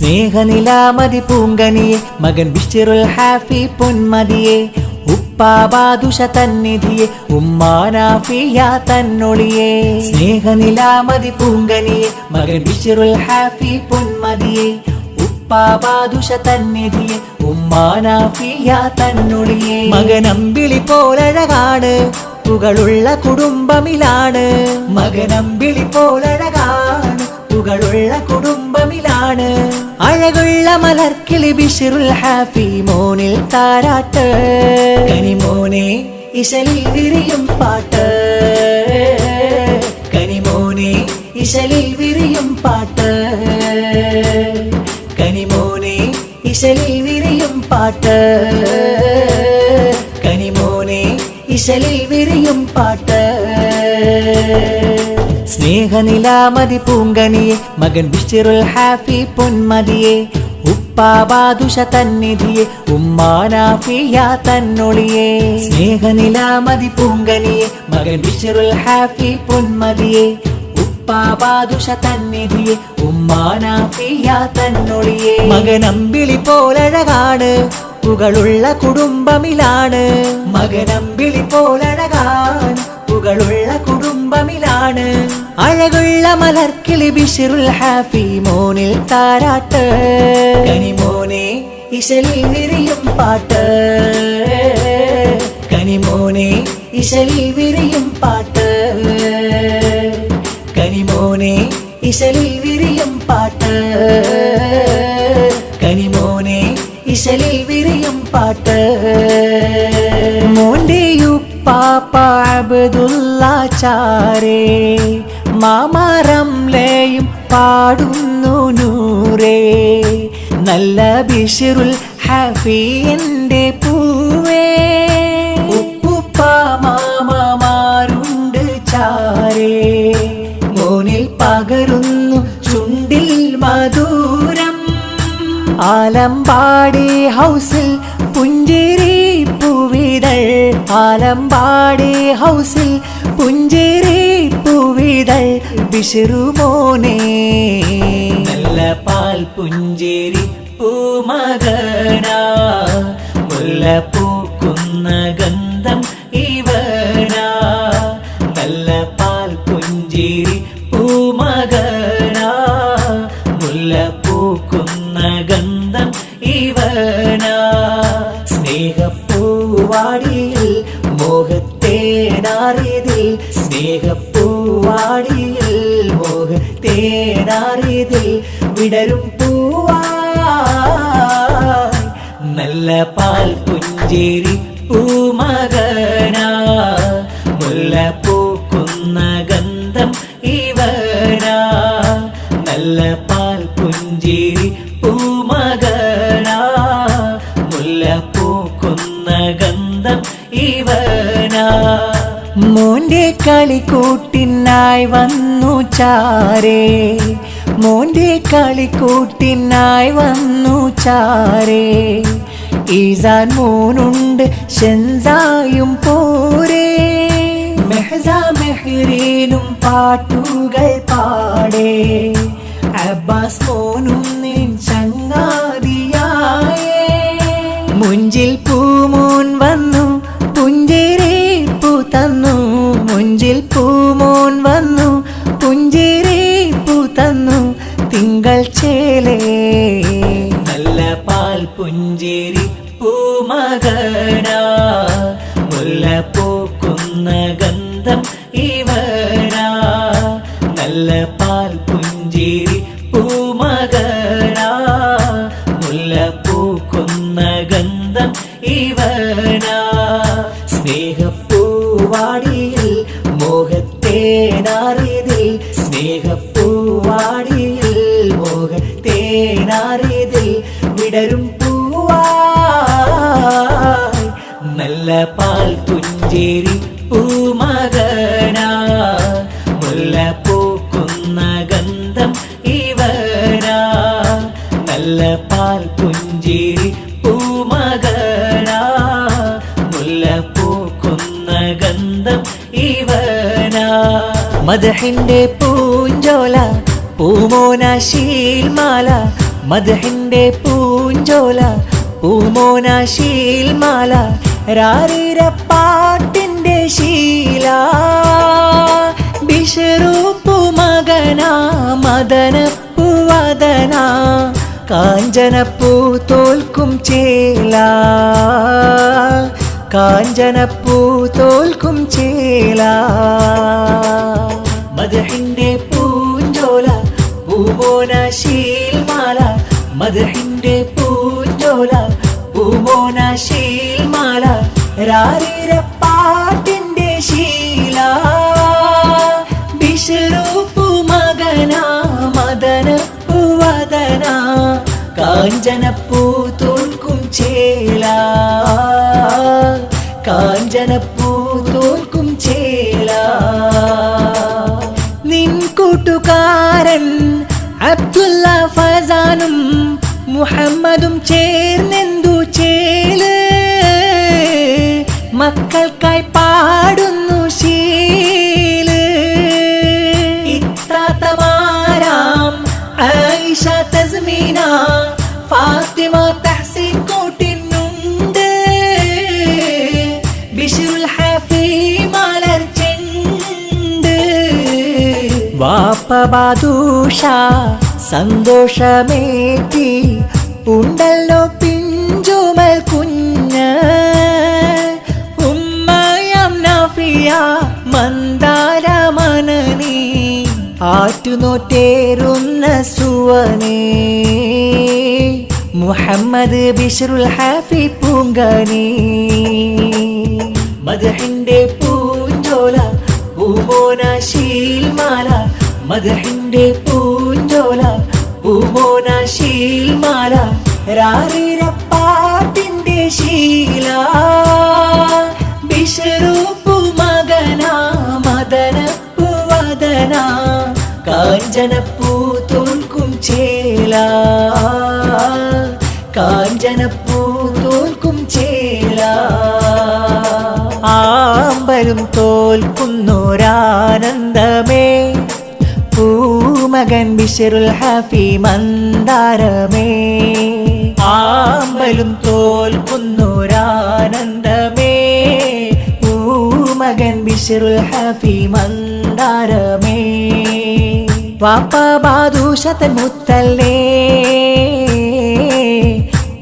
സ്നേഹനിലാമതി പൂങ്കനിയെ. മകൻ ബിഷിറുൽ ഹാഫി പൊന്മതിയെ. ഉപ്പാബാദുഷ തന്നിധിയെ. ഉമ്മാനാഫിയ തന്നൊളിയെ. സ്നേഹനിലാമതി പൂങ്കനിയെ. മകൻ ബിഷിറുൽ ഹാഫി പൊന്മതിയെ. ഉപ്പാബാദുഷ തന്നിധിയെ. ഉമ്മാനാഫിയ തന്നൊളിയെ. മകൻ അമ്പിളി പോലഴകാണ്. പുകളുള്ള കുടുംബമിലാണ്. മകനമ്പിളി പോലഴകാണ്. പുകളുള്ള കുടുംബമിലാണ്. അഴകുള്ള മലർക്കിളി ബിഷിറുൽ ഹാപ്പി മോനിൽ താരാട്ട്. കനിമോനെ ഇശലിൽ വിരിയും പാട്ട്. കനിമോനെ ഇശലിൽ വിരിയും പാട്ട്. കനിമോനെ ഇശലിൽ വിരിയും പാട്ട്. കനിമോനെ ഇശലിൽ വിരിയും പാട്ട്. സ്നേഹനിലാമതി പൂങ്കനിയെ. മകൻ ബിഷിറുൽ ഹാഫി പൊന്മതിയെ. ഉപ്പാബാദുഷ തന്നിധിയെ. ഉമ്മാനാഫിയ തന്നൊളിയെ. സ്നേഹനിലാമതി പൂങ്കനിയെ. മകൻ ബിഷിറുൽ ഹാഫി പൊന്മതിയെ. ഉപ്പാബാദുഷ തന്നിധിയെ. ഉമ്മാനാഫിയ തന്നൊളിയെ. മകനമ്പിളി പോലഴകാണ്. പുകളുള്ള കുടുംബമിലാണ്. മകനമ്പിളി പോലഴകാണ് പുകളുള്ള കുടുംബമിലാണ്. അഴകുള്ള മലർക്കിളി ബിഷിറുൽ ഹാഫി മോനിൽ താരാട്ട്. കനിമോനെ ഇശലിൽ വിരിയും പാട്ട്. കനിമോനെ ഇശലിൽ വിരിയും പാട്ട്. കനിമോനെ ഇശലിൽ വിരിയും പാട്ട്. കനിമോനെ ഇശലിൽ വിരിയും പാട്ട്. മോന്റെയുപ്പാപ്പ അബ്ദുള്ള ചാരേ മാമറംലയും പാടുന്നു നൂറേ. നല്ല ബിഷിറുൽ ഹാഫി എന്റെ പൂവേ പകരുന്നു ചുണ്ടിൽ മധുരം. ആലമ്പാടി ഹൗസിൽ പുഞ്ചിരി പൂവിതൾ ആലമ്പാടി ഹൗസിൽ പുഞ്ചേരി പൂവിതൾ ബിഷിറുമോനെ നല്ല പാൽ പുഞ്ചേരി പൂമകന മുല്ല സ്നേഹപ്പൂവാടിയിൽ തേടാറിതിൽ വിടരും നല്ല പാൽ പുഞ്ചേരി പൂമകന. മുല്ല പൂക്കുന്ന ഗന്ധം ഇവന. നല്ല പാൽ പുഞ്ചേരി പൂമകന. മുല്ല പൂക്കുന്ന ഗന്ധം ഇവന. മോന്റെ കളിക്കൂട്ടിനായി വന്നു ചാരേ. മോന്റെ കളിക്കൂട്ടിനായി വന്നു ചാരേ. ഈസാൻ മോനുണ്ട് ഷെൻസായും പോരേ. മെഹസ മെഹ്റീനും പാട്ടുകൾ പാടേ. അബ്ബാസ് മോനും ചങ്ങാതിയായേ. മുഞ്ചിൽ പൂമോൻ പാൽ പുഞ്ചിരി പൂമകളാ. മുല്ല പൂക്കുന്ന ഗന്ധം ഇവനാ. സ്നേഹപ്പൂവാടിയിൽ മോഹത്തേനാറിയതിൽ സ്നേഹപ്പൂവാടിയിൽ മോഹത്തേനാറിയതിൽ വിടരും പൂവായി നല്ല പാൽ പുഞ്ചേരി പൂമകനാ മുല്ല മദഹിന്റെ പൂഞ്ചോല പൂമോന ശീൽമാല മധുഹിന്റെ പൂഞ്ചോല പൂമോന ശീൽമാല രാരീര പാട്ടിന്റെ ശീല ബിഷറൂപ്പു മകന മദനപ്പുവദന കാഞ്ചനപ്പൂ തോൽക്കും ചേല കാഞ്ചനപ്പൂ തോൽക്കും ചേല. മധുഹിന്റെ പൂഞ്ചോല പൂമോന ശീൽമാല മധുഹിന്റെ പൂഞ്ചോല പൂമോന ശീൽമാല രാരീര പാട്ടിന്റെ ശീല. ബിഷറൂപ്പു മദന പൂവദന കാഞ്ചനപ്പൂ കൂട്ടുകാരൻ അബ്ദുല്ല ഫസാനും മുഹമ്മദും ചേർന്നെന്തു ചേൽ? മക്കൾക്കായി പാടുന്നു വാപ്പ ബാദൂഷ സന്തോഷമേറ്റി ഉണ്ടല്ലോ പിഞ്ചുമൽ കുഞ്ഞ്. ഉമ്മയം നഫിയ മന്ദാര മനനി ആറ്റുനോറ്റേറുന്ന സുവനേ. മുഹമ്മദ് ബിഷറുൽ ഹാഫി പൂങ്കനി. മധുഹിന്റെ പൂഞ്ചോല പൂമോന ശീൽമാല മദഹിന്റെ പൂഞ്ചോല പൂമോന ശീൽമാല രാറിരപ്പാട്ടിന്റെ ശീല. ബിഷറൂപ്പു മകന മദനപ്പു വദന കാഞ്ചനപ്പൂ തോൽക്കും ചേല. കാഞ്ചനപ്പൂ തോൽക്കും ചേല. ആമ്പലും തോൽക്കുന്നൊരാനന്ദമേ പൂമകൻ ബിഷറുൽ ഹാഫി മന്ദാരമേ. ആമ്പലും തോൽക്കുന്നൊരാനന്ദമേ പൂമകൻ ബിഷറുൽ ഹാഫി മന്ദാരമേ. വാപ്പ ബാദൂഷത്തൻ മുത്തല്ലേ.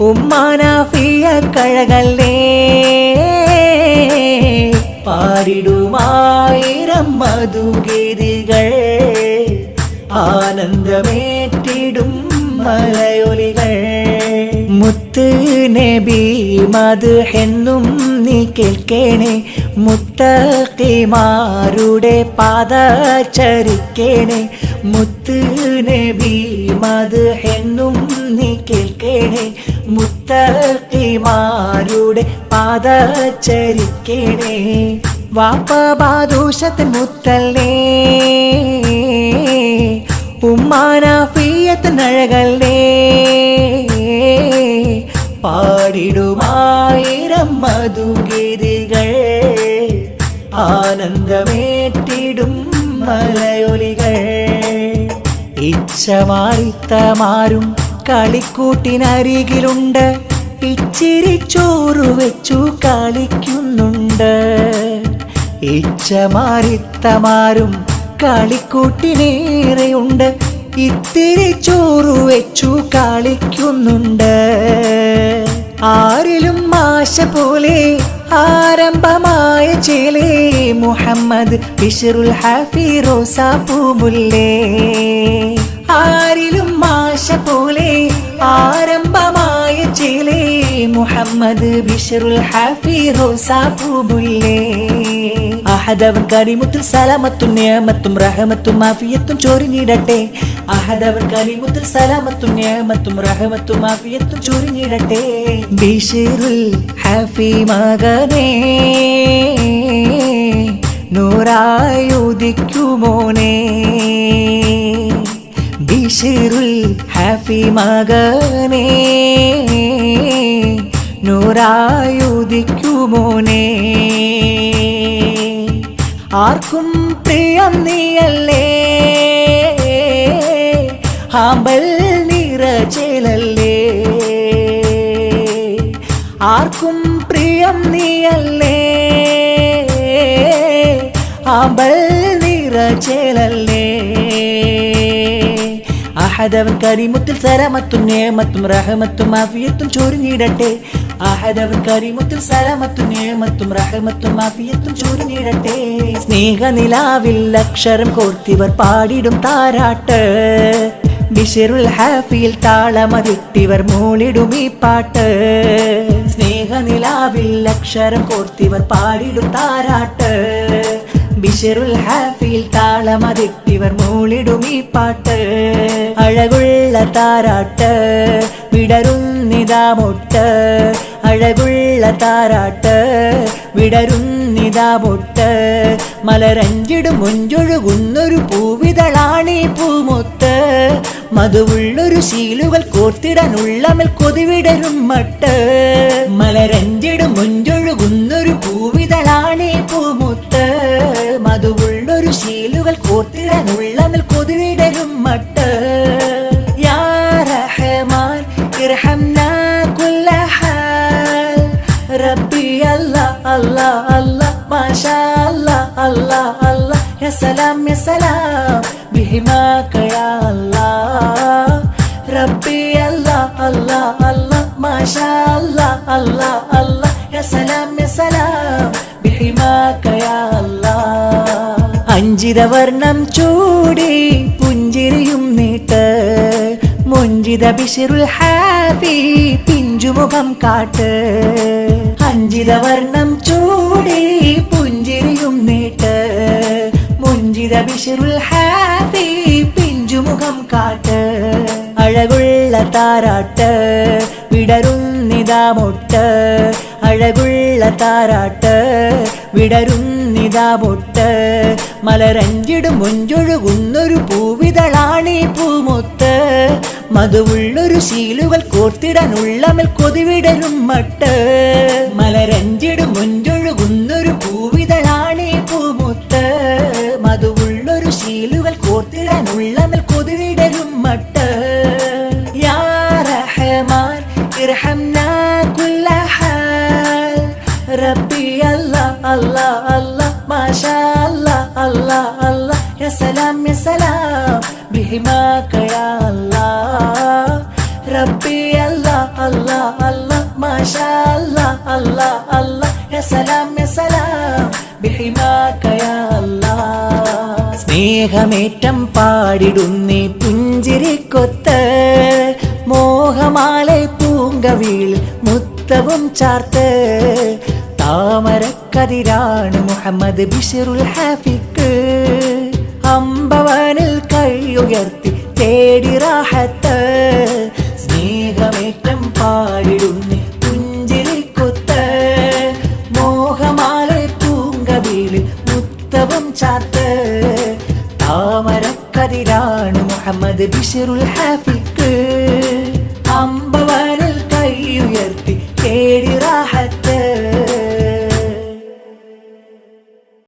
ഉമ്മാനാഫിയ കഴകല്ലേ. പാടിടുമായിരം മധുഗീതികൾ ആനന്ദമേറ്റിടും മലയൊലികൾ. മുത്ത് നബി മത് എന്നും നീ കേൾക്കേണേ. മുത്തക്കിമാരുടെ പാത ചരിക്കേണേ. മുത്ത് നബി മത് എന്നും നീ കേൾക്കേണേ. മുത്തക്കിമാരുടെ പാത ചരിക്കേണേ. വാപ്പ മുത്തല്ലേ ഉമ്മാനാഫിയത്ത് നഴകല്ലേ? പാടിടുമായിരം മധുഗീതികൾ ആനന്ദമേറ്റിടും മലയൊലികൾ. ഇച്ഛമാരിത്തമാരും കളിക്കൂട്ടിനരികിലുണ്ട് ഇച്ചിരി ചോറു വെച്ചു കളിക്കുന്നുണ്ട്. ഇച്ഛമാറിത്തമാരും കളിക്കൂട്ടിനേറെയുണ്ട് ഇത്തിരി ചോറു വെച്ചു കളിക്കുന്നുണ്ട്. ആരിലും ആശ പോലെ ആരംഭമായ ചേലേ മുഹമ്മദ് ബിഷറുൽ ഹാഫി റോസാ പൂമുല്ലേ ആരിലും ആശ പോലെ ആരംഭമായ ചേലേ മുഹമ്മദ് ബിഷറുൽ ഹാഫി റോസാ പൂമുല്ലേ അഹദവൻ കരിമുത്തിൽ സലാമത്തും നിയമത്തും റഹമത്തും മാഫിയത്തും ചൊരിഞ്ഞിടട്ടെ അഹദവൻ കരിമുത്തിൽ സലാമത്തും നിയമത്തും റഹമത്തും മാഫിയത്തും ചൊരിഞ്ഞിടട്ടെ ബിഷിറുൽ ഹാഫി മകനേ നൂറായുദിക്കുമോനേ. ബിഷിറുൽ ഹാഫി മകനേ നൂറായുദിക്കുമോനേ. ആർക്കും പ്രിയം നീയല്ലേ? ആമ്പൽ നിറ നിറചേലല്ലേ ആർക്കും പ്രിയം നീയല്ലേ? ആമ്പൽ നിറചേലല്ലേ അഹദവൻ കരിമുത്തിൽ സരമത്തും നേമത്തും റഹമത്തും അഫിയത്തും ചൊരിഞ്ഞിടട്ടെ. അഹദവൻ കരിമുത്തിൽ സലമത്തും നേമത്തും റഹമത്തും ആഫിയത്തും ചൊരിഞ്ഞിടട്ടെ സ്നേഹനിലാവിൽ അക്ഷരം കോർത്തിവർ പാടിടും താരാട്ട് ബിഷറുൽ ഹാഫിയിൽ താളമതിട്ടിവർ മൂളിടും ഈ പാട്ട് സ്നേഹനിലാവിൽ അക്ഷരം കോർത്തിവർ പാടിടും താരാട്ട് ബിഷറുൽ ഹാഫിയിൽ താളമതിട്ടിവർ മൂളിടും ഈ പാട്ട് അഴകുള്ള താരാട്ട് വിടരുന്നിതാ മൊട്ട് അഴകുള്ള താരാട്ട് വിടരുന്നിതാ പൊട്ട് മലരഞ്ചിടും മുഞ്ചൊഴുകുന്നൊരു പൂവിതളാണീ പൂമൊത്ത് മധുവുള്ളൊരു ശീലുകൾ കോർത്തിടാനുള്ളമൽ കൊതിവിടരും മട്ട് മലരഞ്ചിടും റബ്ബി അല്ലാ അല്ലാ അല്ലാ മാഷാ അല്ലാ അല്ലാ അല്ലാ യാ സലാം യാ സലാം ബിഹിമാക യാ അല്ലാ അഞ്ചിതവർണം ചൂടി പുഞ്ചിരിയും നീട്ട്. മുഞ്ചിത ബിഷിറുൽ ഹാപ്പി പിഞ്ചുമുഖം കാട്ട്. അഞ്ചിതവർണം ചൂടി പുഞ്ചിരിയും നീട്ട്. മുഞ്ചിത ബിഷിറുൽ ഹാപ്പി പിഞ്ചുമുഖം കാട്ട്. അഴകുള്ള താരാട്ട് വിടരുന്നിതാ മൊട്ട്. അഴകുള്ള താരാട്ട് വിടരുന്നിതാ പൊട്ട് മലരഞ്ചിടും മുഞ്ചൊഴുകുന്നൊരു പൂവിതളാണീ പൂമൊത്ത്. മധുവുള്ളൊരു ശീലുകൾ കോർത്തിടാനുള്ളമൽ കൊതിവിടരും മട്ട്. മലരഞ്ചിടും മുഞ്ചൊഴുകുന്നൊരു അല്ലാ يا സലാം യാ സലാം. الله ربي അല്ലാ റബ്ബി അല്ലാ അല്ലാ അല്ലാ മാഷാ അല്ലാ അല്ലാ അല്ലാ سلام സലാം سلام സലാം. يا الله സ്നേഹമേറ്റം പാടിടുന്നേ പുഞ്ചിരിക്കൊത്ത് മോഹമാലെ പൂങ്കവിൽ മുത്തവും ചാർത്ത്. താമരക്കതിരാണ് മുഹമ്മദ് ബിഷറുൽ ഹാഫിക്ക്. അമ്പവനിൽ കൈയുയർത്തി തേടി റാഹത്ത്. സ്നേഹമേറ്റം പാടിടുന്നേ പുഞ്ചിരിക്കൊത്ത് മോഹമാലെ പൂങ്കവിൽ മുത്തവും ചാർത്ത് താമരക്കതിരാണ് മുഹമ്മദ് ബിഷറുൽ ഹാഫിക്ക്.